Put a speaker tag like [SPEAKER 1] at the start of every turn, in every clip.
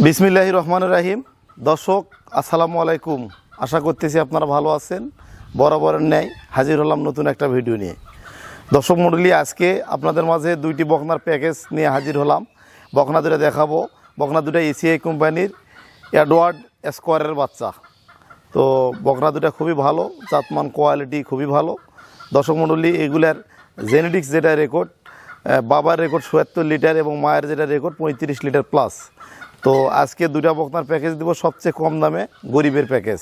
[SPEAKER 1] বিসমিল্লাহ রহমান রাহিম। দর্শক, আসসালামু আলাইকুম। আশা করতেছি আপনারা ভালো আছেন, বরাবরের ন্যায় হাজির হলাম নতুন একটা ভিডিও নিয়ে। দর্শক মণ্ডলী, আজকে আপনাদের মাঝে দুইটি বকনার প্যাকেজ নিয়ে হাজির হলাম। বকনা দুটা দেখাবো। বকনা দুটা এসিআই কোম্পানির অ্যাডওয়ার্ড স্কোয়ারের বাচ্চা। তো বকনা দুটা খুবই ভালো, জাতমান কোয়ালিটি খুবই ভালো। দর্শক মণ্ডলী, এগুলার জেনেটিক্স যেটা রেকর্ড বাবার রেকর্ড চুয়াত্তর লিটার এবং মায়ের যেটা রেকর্ড পঁয়ত্রিশ লিটার প্লাস তো আজকে দুটা বকনার প্যাকেজ দিব সবচেয়ে কম দামে গরিবের প্যাকেজ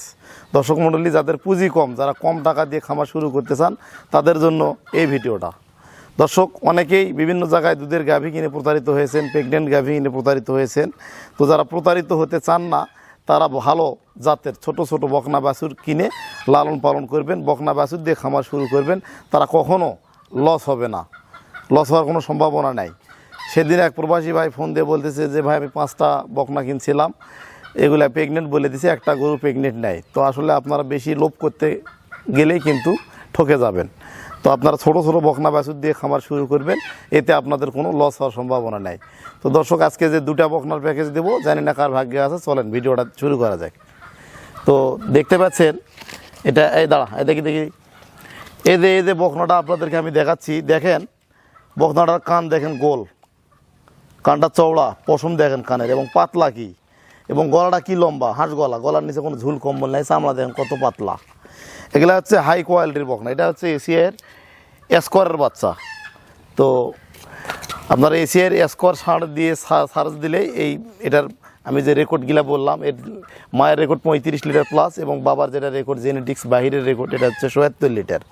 [SPEAKER 1] দর্শক মণ্ডলী, যাদের পুঁজি কম, যারা কম টাকা দিয়ে খামার শুরু করতে চান, তাদের জন্য এই ভিডিওটা। দর্শক, অনেকেই বিভিন্ন জায়গায় দুধের গাভী কিনে প্রতারিত হয়েছেন প্রেগনেন্ট গাভী কিনে প্রতারিত হয়েছেন। তো যারা প্রতারিত হতে চান না, তারা ভালো জাতের ছোট ছোট বকনা বাছুর কিনে লালন পালন করবেন, বকনা বাছুর দিয়ে খামার শুরু করবেন। তারা কখনো লস হবে না। লস হওয়ার কোনো সম্ভাবনা নাই। সেদিন এক প্রবাসী ভাই ফোন দিয়ে বলতেছে যে, ভাই, আমি পাঁচটা বকনা কিনছিলাম। এগুলো প্রেগনেন্ট বলে দিছে, একটা গরু প্রেগনেন্ট নেয় তো আসলে আপনারা বেশি লোভ করতে গেলেই কিন্তু ঠকে যাবেন। তো আপনারা ছোটো ছোটো বকনা বাছুর দিয়ে খামার শুরু করবেন, এতে আপনাদের কোনো লস হওয়ার সম্ভাবনা নাই। তো দর্শক, আজকে যে দুটা বকনার প্যাকেজ দেবো, জানি না কার ভাগ্যে আছে, চলেন ভিডিওটা শুরু করা যাক। তো দেখতে পাচ্ছেন, এটা, এই দাঁড়া, এই দেখি দেখি। এই যে এই যে বকনাটা আপনাদেরকে আমি দেখাচ্ছি, দেখেন, বকনাটার কান দেখেন গোল। কানটা চওড়া, পশম দেখেন কানের, এবং পাতলা কি? এবং গলাটা কি লম্বা? হাঁস গলা। গলার নিচে কোনো ঝুল, কম্বল নাই, চামড়া দেখেন কত পাতলা। এগুলো হচ্ছে হাই কোয়ালিটির বকনা। এটা হচ্ছে এশিয়ার স্কোয়ারের বাচ্চা। তো আপনার এশিয়ার স্কোয়ার সার দিয়ে সার্চ দিলে এই, এটার আমি যে রেকর্ডগুলা বললাম, এর মায়ের রেকর্ড পঁয়ত্রিশ লিটার প্লাস এবং বাবার যেটা রেকর্ড জেনেটিক্স বাহিরের রেকর্ড এটা হচ্ছে সোয়াত্তর লিটার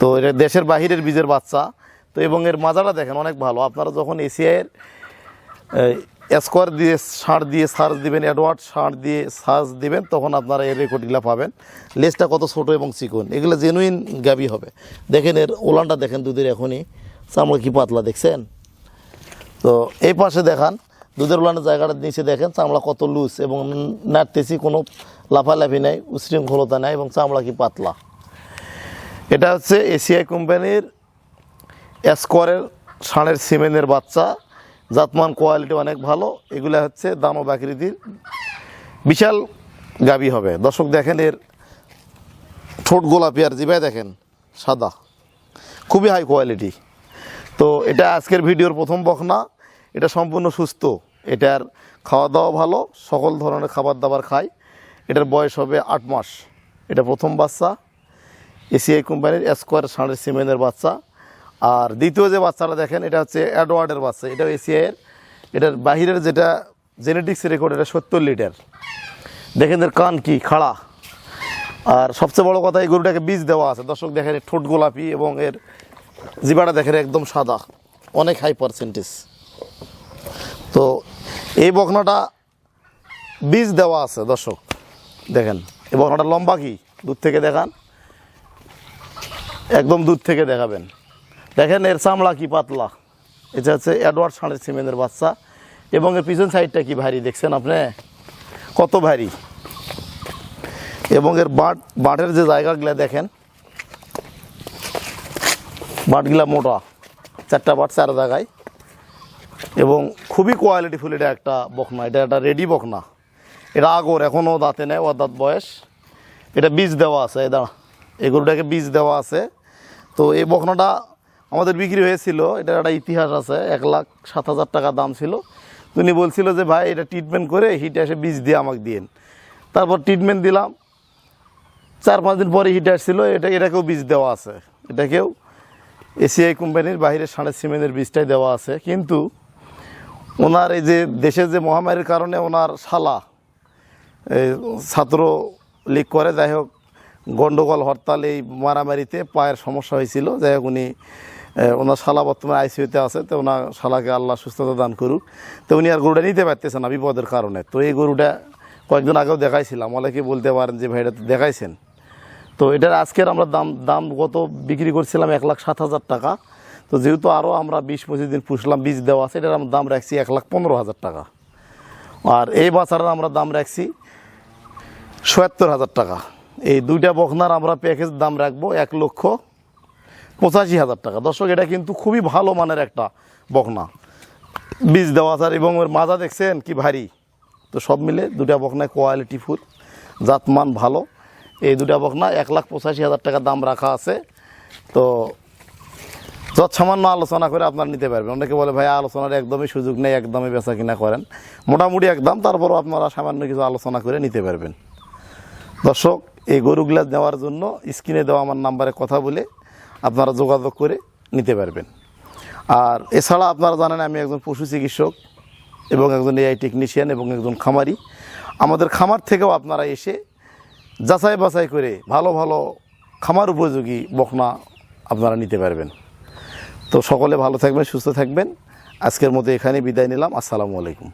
[SPEAKER 1] তো এটা দেশের বাহিরের বীজের বাচ্চা। তো এবং এর মাজাটা দেখেন অনেক ভালো। আপনারা যখন এশিয়ার স্কোয়ার দিয়ে সার দিয়ে সার্চ দিবেন, অ্যাডওয়ার্ড সার দিয়ে সার্চ দিবেন, তখন আপনারা এর রেকর্ডগুলো পাবেন। লেজটা কত ছোট এবং চিকন, এগুলো জেনুইন গাবি হবে। দেখেন এর ওলানটা দেখেন দুধের এখনই, চামড়া কি পাতলা দেখছেন? তো এই পাশে দেখান, দুধের ওলানের জায়গাটা নিচে দেখেন, চামড়া কত লুজ এবং নাড়তেছি, কোনো লাফালাফি নাই, উশৃঙ্খলতা নাই এবং চামড়া কি পাতলা। এটা হচ্ছে এশিয়াই কোম্পানির স্কোয়ারের ষাঁড়ের সিমেনের বাচ্চা, জাতমান কোয়ালিটি অনেক ভালো, এগুলো হচ্ছে দাম ও বাকৃতির বিশাল গাবি হবে। দর্শক দেখেন এর ঠোঁট গোলাপি আর জিবাই দেখেন, সাদা। খুবই হাই কোয়ালিটি তো এটা আজকের ভিডিওর প্রথম বখনা। এটা সম্পূর্ণ সুস্থ। এটার খাওয়া দাওয়া ভালো, সকল ধরনের খাবার দাবার খায়। এটার বয়স হবে আট মাস। এটা প্রথম বাচ্চা। এসিআই কোম্পানির স্কোয়ার ষাঁড়ের সিমেন্টের বাচ্চা। আর দ্বিতীয় যে বাচ্চাটা দেখেন, এটা হচ্ছে অ্যাডওয়ার্ডের বাচ্চা। এটা এসিআইয়ের এটার বাহিরের যেটা জেনেটিক্স রেকর্ড এটা সত্তর লিটার। দেখেন এর কান কি খাড়া। আর সবচেয়ে বড় কথা, এই গরুটাকে বীজ দেওয়া আছে। দর্শক দেখেন ঠোঁট গোলাপি এবং এর জিবাটা দেখেন একদম সাদা। অনেক হাই পার্সেন্টেজ তো এই বকনাটা বীজ দেওয়া আছে, দর্শক। দেখেন, এই বকনাটা লম্বা কি? দূর থেকে দেখান। একদম দূর থেকে দেখাবেন। দেখেন এর চামড়া কি পাতলা। এটা হচ্ছে অ্যাডওয়ার্ড ষাঁড়ের সিমেন্টের বাচ্চা। এবং এর পিছন সাইডটা কি ভারী দেখছেন আপনি? কত ভারী। এবং এর বাট, বাটের যে জায়গাগুলো দেখেন, বাটগুলা মোটা। চারটা বাট চার জায়গায়। এবং খুবই কোয়ালিটিফুল এটা একটা বকনা। এটা একটা রেডি বকনা। এটা আগর এখনও দাঁতে নেয় ও দাঁত বয়স। এটা বীজ দেওয়া আছে দাঁড়া। এই গরুটাকে বীজ দেওয়া আছে। তো এই বকনাটা আমাদের বিক্রি হয়েছিল, এটার একটা ইতিহাস আছে, এক লাখ সাত হাজার টাকা দাম ছিল। উনি বলছিল যে, ভাই, এটা ট্রিটমেন্ট করে হিটে এসে বীজ দিয়ে আমাকে দিন তারপর ট্রিটমেন্ট দিলাম। চার পাঁচ দিন পরে হিট আসছিল, এটা এটাকেও বীজ দেওয়া আছে। এটাকেও এসিআই কোম্পানির বাইরের সাড়ে সিমেন্টের বীজটাই দেওয়া আছে। কিন্তু ওনার এই যে, দেশের যে মহামারীর কারণে ওনার শালা ছাত্র লীগ করে, যাই হোক গণ্ডগোল হরতাল, এই মারামারিতে পায়ের সমস্যা হয়েছিল। যাই হোক, উনি ওনার শালা বর্তমানে আইসিউতে আছে, তো ওনার শালাকে আল্লাহ সুস্থতা দান করুক। তো উনি আর গরুটা নিতে পারতেছে না বিপদের কারণে। তো এই গরুটা কয়েকদিন আগেও দেখাইছিলাম, অনেকে বলতে পারেন যে ভাই এটা দেখাইছেন। তো এটার আজকের আমরা দাম দাম গত বিক্রি করছিলাম? এক লাখ সাত হাজার টাকা। তো যেহেতু আরও আমরা বিশ পঁচিশ দিন পুষলাম, বীজ দেওয়া আছে, এটার আমরা দাম রাখছি এক লাখ পনেরো হাজার টাকা। আর এই বাচ্চাটার আমরা দাম রাখছি সত্তর হাজার টাকা। এই দুইটা বখনার আমরা প্যাকেজ দাম রাখব এক লক্ষ পঁচাশি হাজার টাকা। দর্শক, এটা কিন্তু খুবই ভালো মানের একটা বকনা। বীজ দেওয়া আর এবং ওর মাজা দেখছেন কি ভারী। তো সব মিলে দুটা বকনায় কোয়ালিটি ফুল, জাতমান ভালো। এই দুটা বকনা এক লাখ পঁচাশি হাজার টাকা দাম রাখা আছে। তো যত সামান্য আলোচনা করে আপনারা নিতে পারবেন। অনেকে বলে ভাই আলোচনার একদমই সুযোগ নেই, একদমই বেচা কিনা করেন। মোটামুটি একদম, তারপরও আপনারা সামান্য কিছু আলোচনা করে নিতে পারবেন। দর্শক, এই গরুগুলা নেওয়ার জন্য স্ক্রিনে দেওয়া আমার নাম্বারে কথা বলে আপনারা যোগাযোগ করে নিতে পারবেন। আর এছাড়া আপনারা জানেন আমি একজন পশু চিকিৎসক এবং একজন এআই টেকনিশিয়ান এবং একজন খামারি। আমাদের খামার থেকেও আপনারা এসে যাচাই বাছাই করে ভালো ভালো খামার উপযোগী বকনা আপনারা নিতে পারবেন। তো সকলে ভালো থাকবেন, সুস্থ থাকবেন। আজকের মতো এখানে বিদায় নিলাম। আসসালামু আলাইকুম।